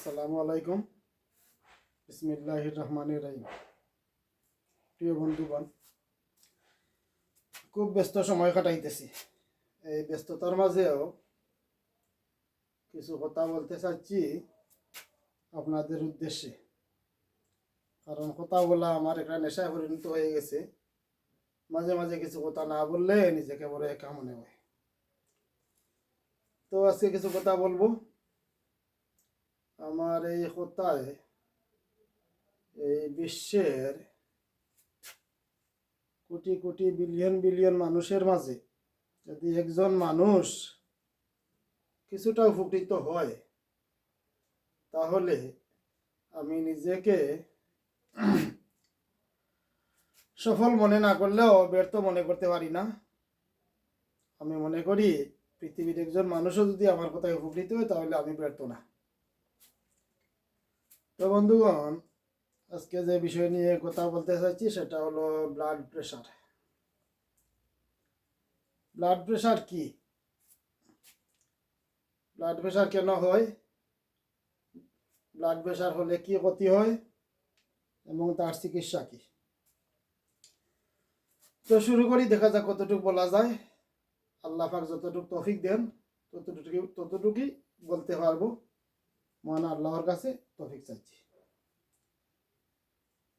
আসসালামু আলাইকুম। বিসমিল্লাহ রহমান রাহিম প্রিয় বন্ধুগণ, খুব ব্যস্ত সময় কাটাইতেছি। এই ব্যস্ততার মাঝেও কিছু কথা বলতে চাচ্ছি আপনাদের উদ্দেশ্যে। কারণ কথা বলা আমার একটা নেশায় পরিণত হয়ে গেছে। মাঝে মাঝে কিছু কথা না বললে নিজেকে বড় একা মনে হয় তো আজকে কিছু কথা বলব। আমার এই কথায় এই বিশ্বের কোটি কোটি বিলিয়ন বিলিয়ন মানুষের মাঝে যদি একজন মানুষ কিছুটা উপকৃত হয়, তাহলে আমি নিজেকে সফল মনে না করলেও ব্যর্থ মনে করতে পারি না। আমি মনে করি পৃথিবীর একজন মানুষও যদি আমার কথায় উপকৃত হয়, তাহলে আমি ব্যর্থ না। তো বন্ধুগণ, আজকে যে বিষয় নিয়ে কথা বলতে চাইছি সেটা হলো ব্লাড প্রেশার ব্লাড প্রেশার কি? ব্লাড প্রেশার কেন হয়? ব্লাড প্রেশার হলে কি ক্ষতি হয়? এবং তার চিকিৎসা কি? তো শুরু করি, দেখা যাক কতটুকু বলা যায়। আল্লাহ যতটুকু তৌফিক দেন ততটুকু ততটুকুই বলতে পারব। মহান আল্লাহর কাছে তৌফিক চাইছি।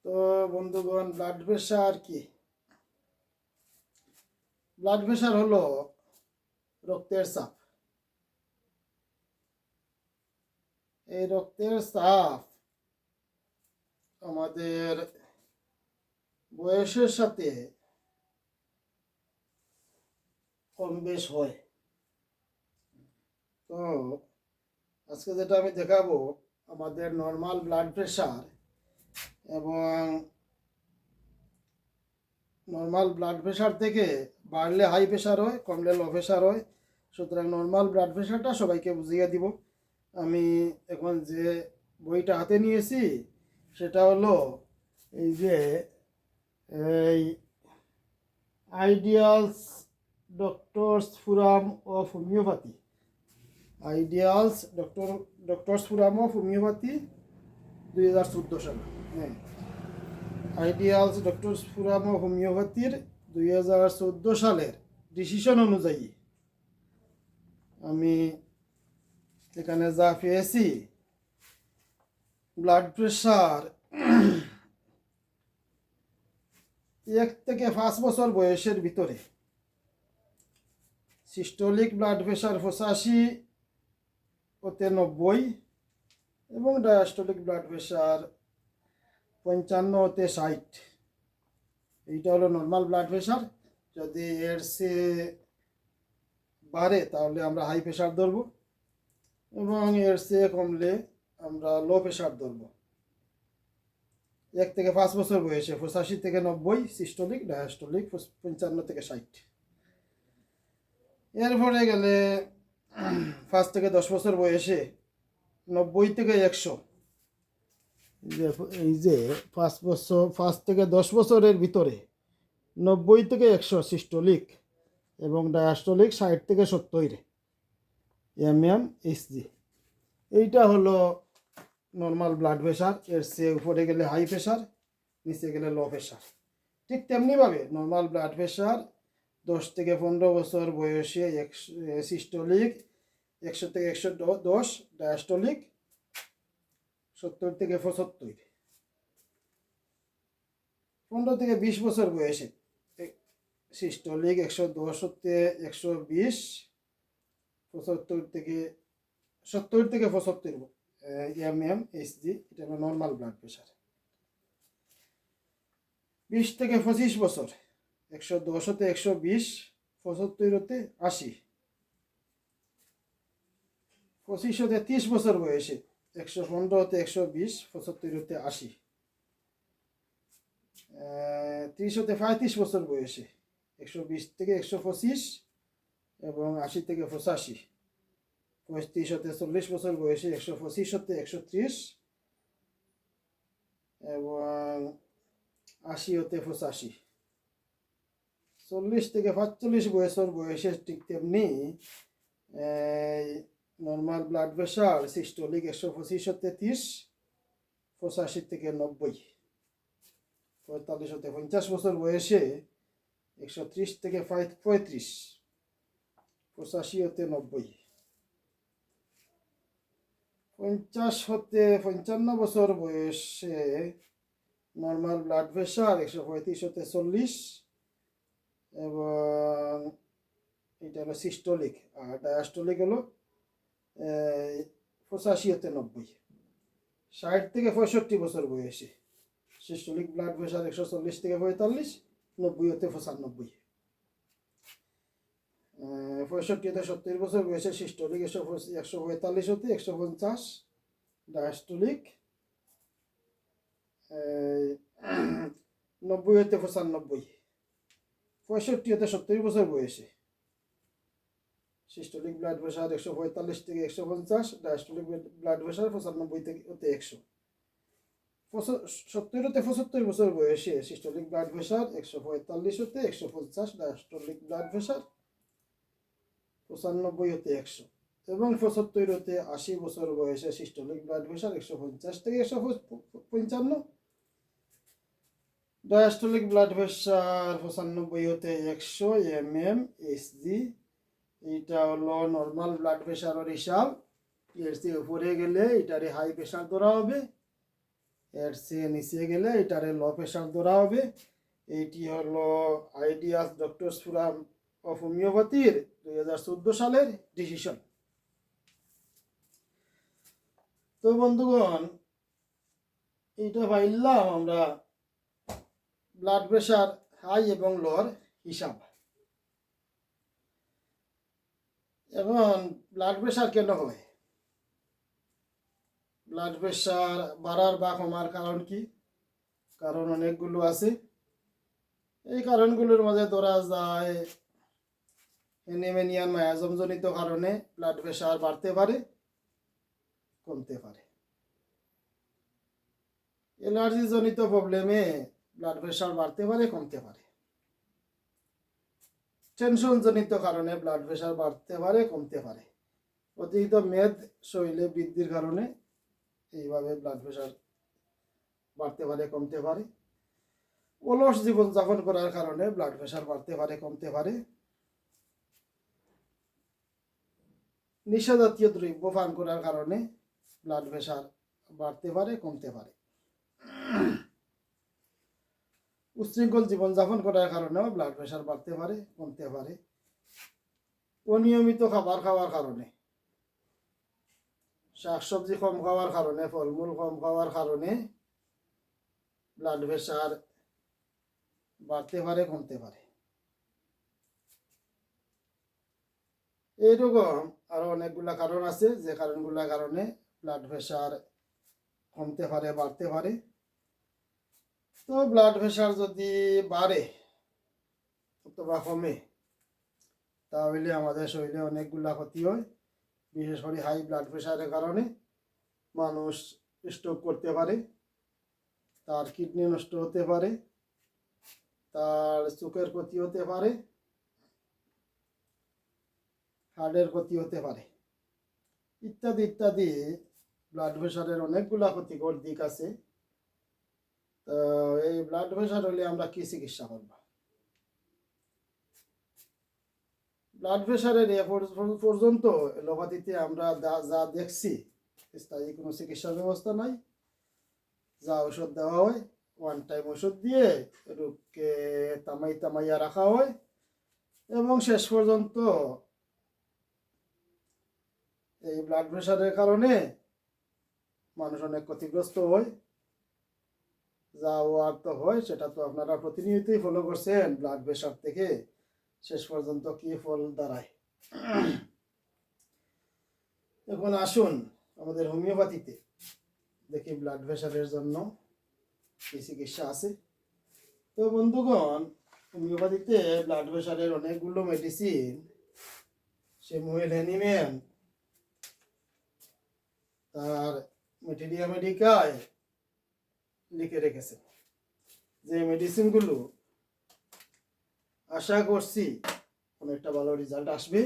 তো বন্ধুগণ ব্লাড প্রেশার কি? ব্লাড প্রেশার হলো রক্তের চাপ। এই রক্তের চাপ আমাদের বয়সের সাথে কম বেশ হয়। তো আজকে যেটা আমি দেখাবো, আমাদের নর্মাল ব্লাড প্রেশার এবং নর্মাল ব্লাড প্রেশার থেকে বাড়লে হাই প্রেশার হয়, কমলে লো প্রেশার হয়। সুতরাং নর্মাল ব্লাড প্রেশারটা সবাইকে বুঝিয়ে দিব। আমি এখন যে বইটা হাতে নিয়েছি, সেটা হলো এই যে, এই ideals doctors forum of homeopathy ideals doctor doctor of homeopathy দুই হাজার চোদ্দ সালে। হ্যাঁ। আইডিয়ালস ডক্টর অফ হোমিওপ্যাথির দুই হাজার চোদ্দ সালের ডিসিশন অনুযায়ী আমি এখানে যা পেয়েছি ব্লাড প্রেশার এক থেকে পাঁচ বছর বয়সের ভিতরে সিস্টোলিক ব্লাড প্রেশার পঁচাশি ওতে নব্বই এবং ডায়াস্টোলিক ব্লাড প্রেশার পঞ্চান্ন ওতে ষাট। এইটা হলো নর্মাল ব্লাড প্রেশার যদি এর সে বাড়ে, তাহলে আমরা হাই প্রেশার ধরবো এবং এর চেয়ে কমলে আমরা লো প্রেশার ধরবো। এক থেকে পাঁচ বছর বয়সে পঁচাশি থেকে নব্বই সিস্টোলিক ডায়াস্টোলিক পঞ্চান্ন থেকে ষাট। এরপরে গেলে পাঁচ থেকে দশ বছর বয়সে নব্বই থেকে একশো। এই যে পাঁচ বছর পাঁচ থেকে দশ বছরের ভিতরে নব্বই থেকে একশো সিস্টোলিক এবং ডায়াস্টোলিক ষাট থেকে সত্তর এম এম এইচজি এইটা হলো নর্মাল ব্লাড প্রেশার এর সে উপরে গেলে হাই প্রেশার নিচে গেলে লো প্রেশার ঠিক তেমনিভাবে নর্মাল ব্লাড প্রেশার দশ থেকে পনেরো বছর বয়সে সিস্টোলিক একশো থেকে একশো দশ ডায়াস্টোলিক, সত্তর থেকে পঁচাত্তর। পনেরো থেকে বিশ বছর বয়সে সিস্টোলিক একশো দশ হতে একশো বিশ, পঁচাত্তর থেকে সত্তর থেকে পঁচাত্তর এম এম এইচ জি, এটা নর্মাল ব্লাড প্রেশার বিশ থেকে পঁচিশ বছর একশো দশ হতে একশো বিশ, পঁচাত্তর হতে আশি। পঁচিশ হতে তিরিশ বছর বয়সে, একশো পনেরো হতে একশো বিশ, পঁচাত্তর হতে আশি। ত্রিশ হতে পঁয়ত্রিশ বছর বয়সে, একশো বিশ থেকে একশো পঁচিশ এবং আশি থেকে পঁচাশি। পঁয়ত্রিশ হতে চল্লিশ বছর বয়সে, একশো পঁচিশ হতে একশো ত্রিশ এবং আশি হতে পঁচাশি। চল্লিশ থেকে পাঁচচল্লিশ বছর বয়সে ঠিক তেমনি নর্মাল ব্লাড প্রেশার সিস্টোলিক একশো পঁচিশ তেত্রিশ পঁচাশি থেকে নব্বই। পঁয়তাল্লিশ হতে পঞ্চাশ বছর বয়সে একশো ত্রিশ থেকে পঁয়- পঁয়ত্রিশ, পঁচাশি হতে নব্বই। পঞ্চাশ হতে পঞ্চান্ন বছর বয়সে নর্মাল ব্লাড প্রেশার একশো পঁয়ত্রিশ হতে চল্লিশ এবং এটা হলো সিস্টোলিক, আর ডায়াস্টোলিক হলো পঁচাশি হতে নব্বই। ষাট থেকে পঁয়ষট্টি বছর বয়সে। সিস্টোলিক ব্লাড প্রেশার একশো চল্লিশ থেকে পঁয়তাল্লিশ নব্বই হতে পঁচানব্বই। পঁয়ষট্টি হতে সত্তর বছর বয়সে সিস্টোলিক, একশো একশো পঁয়তাল্লিশ হতে একশো পঞ্চাশ। ডায়াস্টোলিক নব্বই হতে পঁচানব্বই। পঁয়ষট্টি হতে সত্তর বছর বয়সে। সিস্টোলিক ব্লাড প্রেশার একশো পঁয়তাল্লিশ থেকে একশো পঞ্চাশ ডায়াস্টোলিক ব্লাড প্রেশার পঁচানব্বই থেকে হতে একশো। সত্তর হতে পঁচাত্তর বছর বয়সে সিস্টোলিক ব্লাড প্রেশার একশো পঁয়তাল্লিশ হতে একশো পঞ্চাশ ডায়াস্টোলিক ব্লাড প্রেশার পঁচানব্বই হতে একশো। এবং পঁচাত্তর হতে আশি বছর বয়সে সিস্টোলিক ব্লাড প্রেশার একশো পঞ্চাশ থেকে একশো পঞ্চান্ন ডায়াস্টোলিক ব্লাড প্রেশার পঁচানব্বই হতে একশো এম এম এস জি এইটা হলো নর্মাল ব্লাড প্রেশারের হিসাব এর চেয়ে উপরে গেলে এটারে হাই প্রেশার ধরা হবে। এর চেয়ে নিচে গেলে এটারে লো প্রেশার ধরা হবে। এইটি হলো আইডিয়াস ডক্টর ফোরাম অফ হোমিওপ্যাথির দুই হাজার চোদ্দ সালের ডিসিশন তো বন্ধুগণ, এইটা পাইলাম আমরা ব্লাড প্রেশার হাই এবং লোর হিসাব। এখন ব্লাড প্রেশার কেন হয়? ব্লাড প্রেশার বাড়ার বা কমার কারণ কি? কারণ অনেকগুলো আছে। এই কারণগুলোর মাঝে ধরা যায় অ্যানিমেনিয়ান মায়াজমজনিত কারণে ব্লাড প্রেশার বাড়তে পারে, কমতে পারে। এলার্জি জনিত প্রবলেমে ব্লাড প্রেশার বাড়তে পারে, কমতে পারে। টেনশন জনিত কারণে ব্লাড প্রেশার বাড়তে পারে, কমতে পারে। অতিরিক্ত মেদ শরীরে বৃদ্ধির কারণে এইভাবে ব্লাড প্রেশার বাড়তে পারে, কমতে পারে। অলস জীবনযাপন করার কারণে ব্লাড প্রেশার বাড়তে পারে, কমতে পারে। নিশাজাতীয় দ্রব্য পান করার কারণে ব্লাড প্রেশার বাড়তে পারে, কমতে পারে। উচ্ছৃঙ্খল জীবনযাপন করার কারণেও ব্লাড প্রেশার বাড়তে পারে, কমতে পারে। অনিয়মিত খাবার খাওয়ার কারণে। শাকসবজি কম খাওয়ার কারণে, ফলমূল কম খাওয়ার কারণে ব্লাড প্রেশার বাড়তে পারে, কমতে পারে। এইরকম আরও অনেকগুলা কারণ আছে। যে কারণগুলোর কারণে ব্লাড প্রেশার কমতে পারে, বাড়তে পারে। তো ব্লাড প্রেশার যদি বাড়ে, অথবা কমে, তাহলে আমাদের শরীরে অনেকগুলা ক্ষতি হয়। বিশেষ করে হাই ব্লাড প্রেশারের কারণে মানুষ স্ট্রোক করতে পারে, তার কিডনি নষ্ট হতে পারে, তার চোখের ক্ষতি হতে পারে হার্টের ক্ষতি হতে পারে। ইত্যাদি ইত্যাদি ব্লাড প্রেশারের অনেকগুলা ক্ষতিকর দিক আছে। তো এই ব্লাড প্রেশার হলে আমরা কি চিকিৎসা করব? ব্লাড প্রেশারের পর্যন্ত এলোপ্যাথিতে আমরা যা দেখছি, স্থায়ী কোনো চিকিৎসা ব্যবস্থা নাই। যা ওষুধ দেওয়া হয় ওয়ান টাইম ওষুধ দিয়ে রোগকে তামাই, তামাইয়া রাখা হয় এবং শেষ পর্যন্ত এই ব্লাড প্রেশারের কারণে মানুষ অনেক ক্ষতিগ্রস্ত হয়। যা হওয়ার তো হয়, সেটা তো আপনারা প্রতিনিয়তই ফলো করছেন ব্লাড প্রেশার থেকে শেষ পর্যন্ত কি ফল দাঁড়ায়। এখন আসুন আমাদের হোমিওপ্যাথিতে, দেখি ব্লাড প্রেশারের জন্য কি চিকিৎসা আছে। তো বন্ধুগণ, হোমিওপ্যাথিতে ব্লাড প্রেশারের অনেকগুলো মেডিসিন সে মহিল হ্যানিম্যান তার মেটেরিয়া মেডিকায় লিখে রেখেছে। যে মেডিসিনগুলো আশা করছি অনেকটা ভালো রেজাল্ট আসবে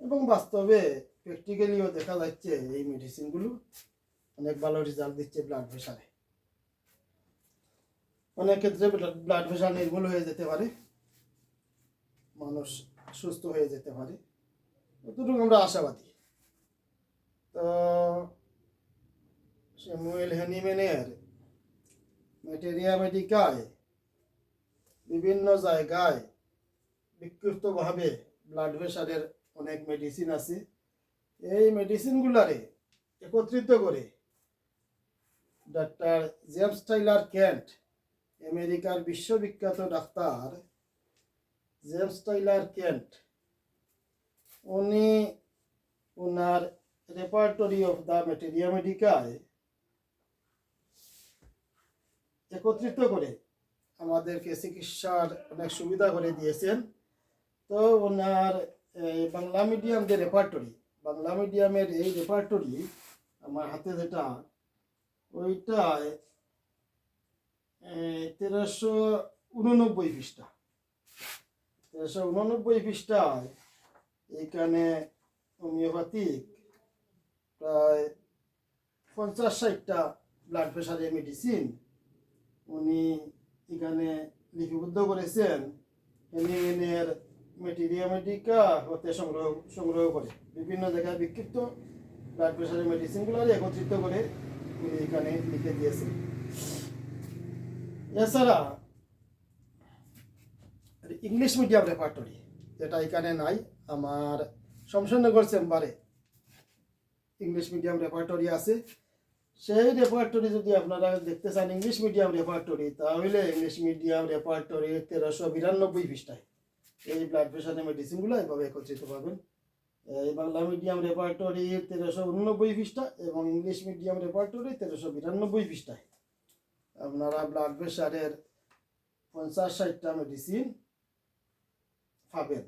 এবং বাস্তবে প্র্যাকটিক্যালিও দেখা যাচ্ছে এই মেডিসিনগুলো অনেক ভালো রেজাল্ট দিচ্ছে ব্লাড প্রেশারে অনেক ক্ষেত্রে ব্লাড প্রেশার নির্মূল হয়ে যেতে পারে। মানুষ সুস্থ হয়ে যেতে পারে। অতটুকু আমরা আশাবাদী। তো স্যামুয়েল হ্যানিম্যানের ম্যাটেরিয়া মেডিকায় বিভিন্ন জায়গায় বিক্ষিপ্তভাবে ব্লাড প্রেশারের অনেক মেডিসিন আছে। এই মেডিসিনগুলারে একত্রিত করে ডাক্তার জেমস টাইলার ক্যান্ট আমেরিকার বিশ্ববিখ্যাত ডাক্তার জেমস টাইলার ক্যান্ট উনি ওনার রেপার্টরি অফ দ্য ম্যাটেরিয়া মেডিকায় একত্রিত করে আমাদেরকে চিকিৎসার অনেক সুবিধা করে দিয়েছেন। তো ওনার বাংলা মিডিয়াম যে রেপার্টরি বাংলা মিডিয়ামের এই রেপার্টরি আমার হাতে যেটা ওইটায় তেরোশো উননব্বই পৃষ্ঠা। তেরোশো উননব্বই পৃষ্ঠায় এইখানে হোমিওপ্যাথিক প্রায় পঞ্চাশ ষাটটা ব্লাড প্রেশারের মেডিসিন উনি এখানে লিপিবদ্ধ করেছেন। এলিমেনের মেটেরিয়া মেডিকা হতে সংগ্রহ সংগ্রহ করে। বিভিন্ন জায়গায় বিক্ষিপ্ত ব্লাড প্রেশারের মেডিসিনগুলো একত্রিত করে উনি এখানে লিখে দিয়েছেন। এছাড়া ইংলিশ মিডিয়াম রেপার্টরি যেটা এখানে নাই, আমার শমশানগর চেম্বারে ইংলিশ মিডিয়াম রেপার্টরি আছে। সেই রেপার্টরি যদি আপনারা দেখতে চান ইংলিশ মিডিয়াম রেপার্টরি তাহলে ইংলিশ মিডিয়াম রেপার্টরি তেরোশো বিরানব্বই পৃষ্ঠায়। এই ব্লাড প্রেশারের মেডিসিনগুলো এভাবে একত্রিত পাবেন। এই বাংলা মিডিয়াম রেপার্টরি তেরোশো উননব্বই পৃষ্ঠা এবং ইংলিশ মিডিয়াম রেপার্টরি তেরোশো বিরানব্বই পৃষ্ঠায়। আপনারা ব্লাড প্রেশারের পঞ্চাশ ষাটটা মেডিসিন পাবেন।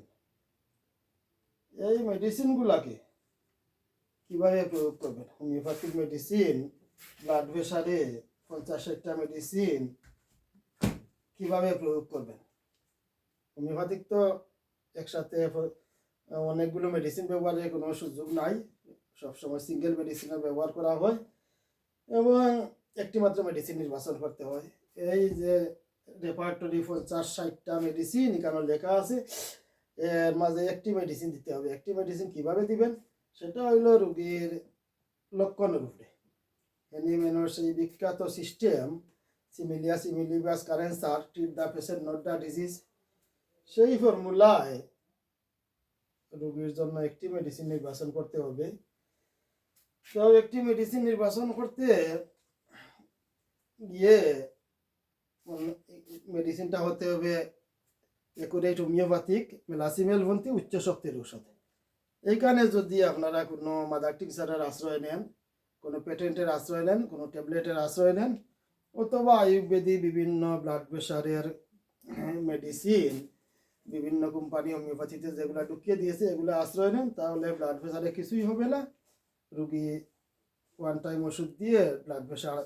এই মেডিসিনগুলাকে কীভাবে প্রয়োগ করবেন? হোমিওপ্যাথিক মেডিসিন ব্লাড প্রেশারে পঞ্চাশ ষাটটা মেডিসিন কীভাবে প্রয়োগ করবেন? হোমিওপ্যাথিক তো একসাথে অনেকগুলো মেডিসিন ব্যবহারের কোনো সুযোগ নাই। সবসময় সিঙ্গেল মেডিসিনের ব্যবহার করা হয় এবং একটি মাত্র মেডিসিন নির্বাচন করতে হয়। এই যে রেপার্টরি পঞ্চাশ ষাটটা মেডিসিন এখানে লেখা আছে, এর মাঝে একটি মেডিসিন দিতে হবে। একটি মেডিসিন কীভাবে দিবেন? সেটা হইল রোগীর লক্ষণের উপরে অ্যানিমেনোর সেই বিখ্যাত সিস্টেম, সিমিলিয়া সিমিলিবাস কারেন্সার treat the patient, not the disease. সেই ফর্মুলায় রোগীর জন্য একটি মেডিসিন নির্বাচন করতে হবে। তো একটি মেডিসিন নির্বাচন করতে গিয়ে মেডিসিনটা হতে হবে একুরেট হোমিওপ্যাথিক, মেলাসিমেল ভন্তি উচ্চ শক্তির ঔষধ। এইখানে যদি আপনারা কোনো মাদার টিক্সারের আশ্রয় নেন, কোনো পেটেন্টের আশ্রয় নেন, কোনো ট্যাবলেটের আশ্রয় নেন, অথবা আয়ুর্বেদিক বিভিন্ন ব্লাড প্রেশারের মেডিসিন বিভিন্ন কোম্পানি হোমিওপ্যাথিতে যেগুলো ঢুকিয়ে দিয়েছে, এগুলো আশ্রয় নেন, তাহলে ব্লাড প্রেশারে কিছুই হবে না। রুগী ওয়ান টাইম ওষুধ দিয়ে ব্লাড প্রেশার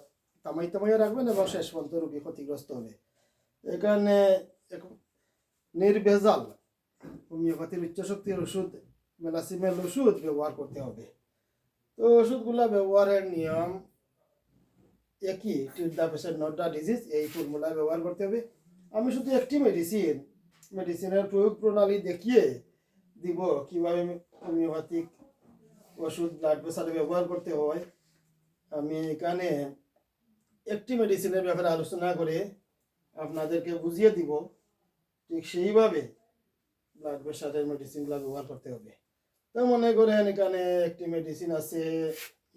তামাই তামাইয়ে রাখবেন এবং শেষ পর্যন্ত রুগী ক্ষতিগ্রস্ত হবে। এখানে নির্ভেজাল হোমিওপ্যাথির উচ্চশক্তির ওষুধ মেলাসিমেল ওষুধ ব্যবহার করতে হবে। তো ওষুধগুলো ব্যবহারের নিয়ম একই দ্য পেশেন্ট, নট ডিজিজ, এই ফর্মুলা ব্যবহার করতে হবে। আমি শুধু একটি মেডিসিন, মেডিসিনের প্রয়োগ প্রণালী দেখিয়ে দিব কীভাবে হোমিওপ্যাথিক ওষুধ ব্লাড প্রেশারে ব্যবহার করতে হয়। আমি এখানে একটি মেডিসিনের ব্যাপারে আলোচনা করে আপনাদেরকে বুঝিয়ে দিব, ঠিক সেইভাবে ব্লাড প্রেশারের মেডিসিনগুলো ব্যবহার করতে হবে। মনে করেন এখানে একটি মেডিসিন আছে,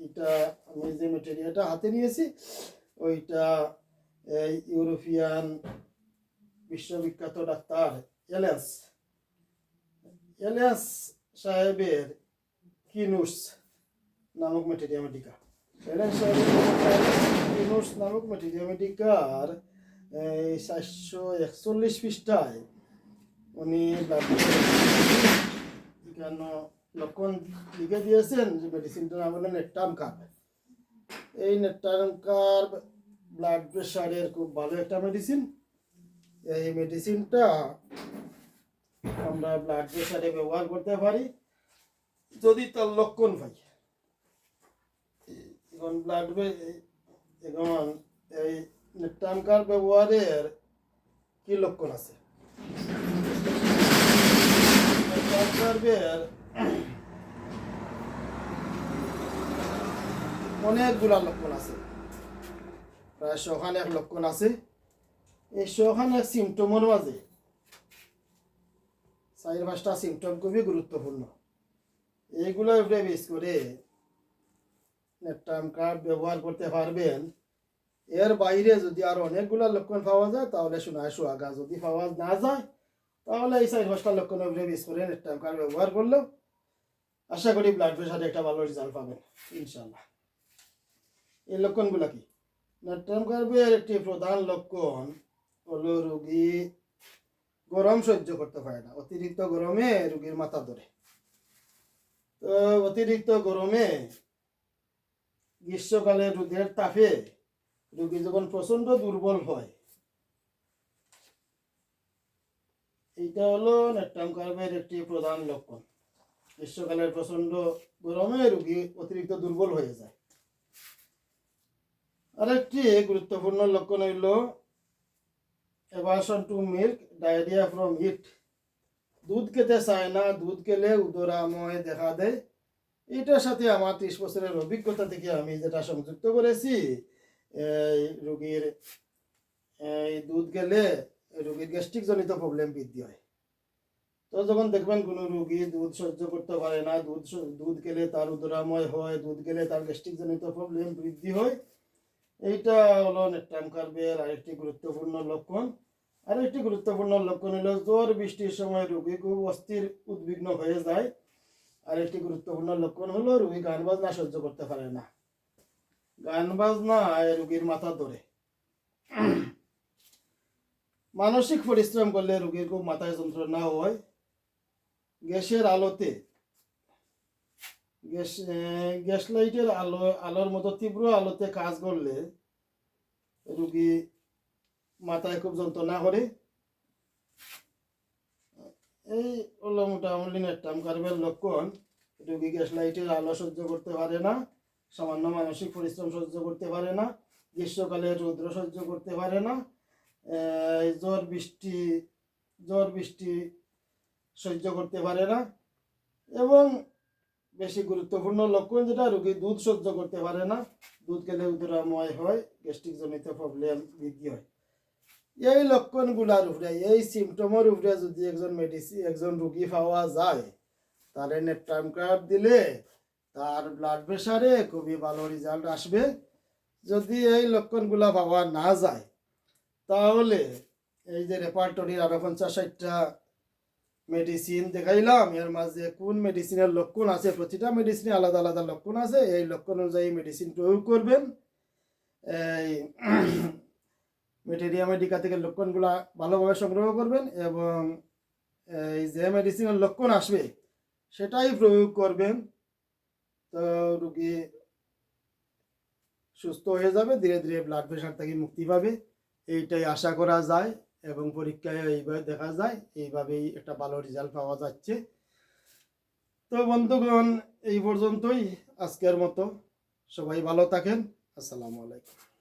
এটা আমি যে মেটেরিয়ালটা হাতে নিয়েছি, ওইটা ইউরোপিয়ান বিশ্ববিখ্যাত ডাক্তার এলেন্স এলেন্স সাহেবের কিনুস নামক মেটেরিয়া মেডিকা সাহেবের কিনুস নামক মেটেরিয়া মেডিকার চারশো একচল্লিশ পৃষ্ঠায় উনি এখানে লক্ষণ লিখে দিয়েছেন যে মেডিসিনটার নাম হলো নেটটাম কাপ এই নেটটাম কাপ ব্লাড প্রেশারের খুব ভালো একটা মেডিসিন এই মেডিসিনটা আমরা ব্লাড প্রেশারে ব্যবহার করতে পারি, যদি তার লক্ষণ পাই এখন ব্লাড এখন এই নেট্রামকার ব্যবহারের কি লক্ষণ আছে? নেট্রামকারের অনেকগুলা লক্ষণ আছে। প্রায় শখানেক লক্ষণ আছে। এই শখানেক সিমটমের মাঝে চার পাঁচটা সিমটম খুবই গুরুত্বপূর্ণ। এইগুলো উপরে বেশ করে নেট্রাম কার্ড ব্যবহার করতে পারবেন। এর বাইরে যদি আর অনেকগুলো লক্ষণ পাওয়া যায়, তাহলে শোনায় সোহাগা যদি পাওয়া না যায়, তাহলে এই চার পাঁচটা লক্ষণের উপরে বেশ করে নেট্রাম কার্ড ব্যবহার করলেও আশা করি ব্লাড প্রেশারে একটা ভালো রেজাল্ট পাবেন ইনশাল্লাহ এই লক্ষণগুলো কি? কার্বের একটি প্রধান লক্ষণ হলো রোগী গরম সহ্য করতে পারে না, অতিরিক্ত গরমে রোগীর মাথা ধরে। তো অতিরিক্ত গরমে গ্রীষ্মকালে রোদের তাপে রোগী যখন প্রচণ্ড দুর্বল হয়, এইটা হলো নেট্রাম কার্বের একটি প্রধান লক্ষণ। গ্রীষ্মকালের প্রচণ্ড গরমে রোগী অতিরিক্ত দুর্বল হয়ে যায়। আরেকটি গুরুত্বপূর্ণ লক্ষণ হইল aversion to milk, diarrhoea from heat. দুধ খেতে চায় না, দুধ খেলে উদরাময় দেখা দেয়। এটার সাথে আমার ত্রিশ বছরের অভিজ্ঞতা থেকে আমি যেটা সংযুক্ত করেছি রোগীর, এই দুধ গেলে রোগীর গ্যাস্ট্রিক জনিত প্রবলেম বৃদ্ধি হয়। তো যখন দেখবেন কোনো রুগী দুধ সহ্য করতে পারে না, দুধ দুধ গেলে তার উদরাময় হয়, দুধ গেলে তার গ্যাস্ট্রিক জনিত প্রবলেম বৃদ্ধি হয় এইটা হলো নেট্রাম কার্বের আরেকটি গুরুত্বপূর্ণ লক্ষণ। আরেকটি গুরুত্বপূর্ণ লক্ষণ হলো জ্বর, বৃষ্টির সময় রোগী খুব অস্থির, উদ্বিগ্ন হয়ে যায়। আরেকটি গুরুত্বপূর্ণ লক্ষণ হলো রোগী গান বাজনা সহ্য করতে পারে না। গান বাজনা রোগীর মাথা ধরে। মানসিক পরিশ্রম করলে রোগীর খুব মাথায় যন্ত্রণা হয়। গ্যাসের আলোতে গ্যাস গ্যাস লাইটের আলো, আলোর মতো তীব্র আলোতে কাজ করলে রুগী মাথায় খুব যন্ত্রণা করে। এই হলো মোটামুটি নেট্রাম কার্বের লক্ষণ। রুগী গ্যাস লাইটের আলো সহ্য করতে পারে না, সামান্য মানসিক পরিশ্রম সহ্য করতে পারে না, গ্রীষ্মকালে রৌদ্র সহ্য করতে পারে না জ্বর, বৃষ্টি জ্বর, বৃষ্টি সহ্য করতে পারে না। এবং বেশি গুরুত্বপূর্ণ লক্ষণ যেটা রোগী দুধ সহ্য করতে পারে না। দুধ খেলে উদরাময় হয় গ্যাস্ট্রিক জনিত প্রবলেম বৃদ্ধি হয়। এই লক্ষণগুলার উপরে, এই সিমটমের উপরে যদি একজন মেডিসিন একজন রোগী পাওয়া যায় তাহলে নেট্রাম কার্ড দিলে তার ব্লাড প্রেশারে খুবই ভালো রেজাল্ট আসবে। যদি এই লক্ষণগুলা পাওয়া না যায়, তাহলে এই যে রেপার্টরির আরও পঞ্চাশ ষাটটা মেডিসিন দেখাইলাম, এর মাঝে কোন মেডিসিনের লক্ষণ আছে, প্রতিটা মেডিসিনে আলাদা আলাদা লক্ষণ আছে, এই লক্ষণ অনুযায়ী মেডিসিন প্রয়োগ করবেন। এই মেটেরিয়া মেডিকা থেকে লক্ষণগুলা ভালোভাবে সংগ্রহ করবেন এবং এই যে মেডিসিনের লক্ষণ আসবে, সেটাই প্রয়োগ করবেন। তো রুগী সুস্থ হয়ে যাবে, ধীরে ধীরে ব্লাড প্রেশার থেকে মুক্তি পাবে, এইটাই আশা করা যায়। এবং পরীক্ষায় এইভাবে দেখা যায়, এইভাবেই একটা ভালো রেজাল্ট পাওয়া যাচ্ছে। তো বন্ধুগণ, এই পর্যন্তই আজকের মতো। সবাই ভালো থাকেন। আসসালামু আলাইকুম।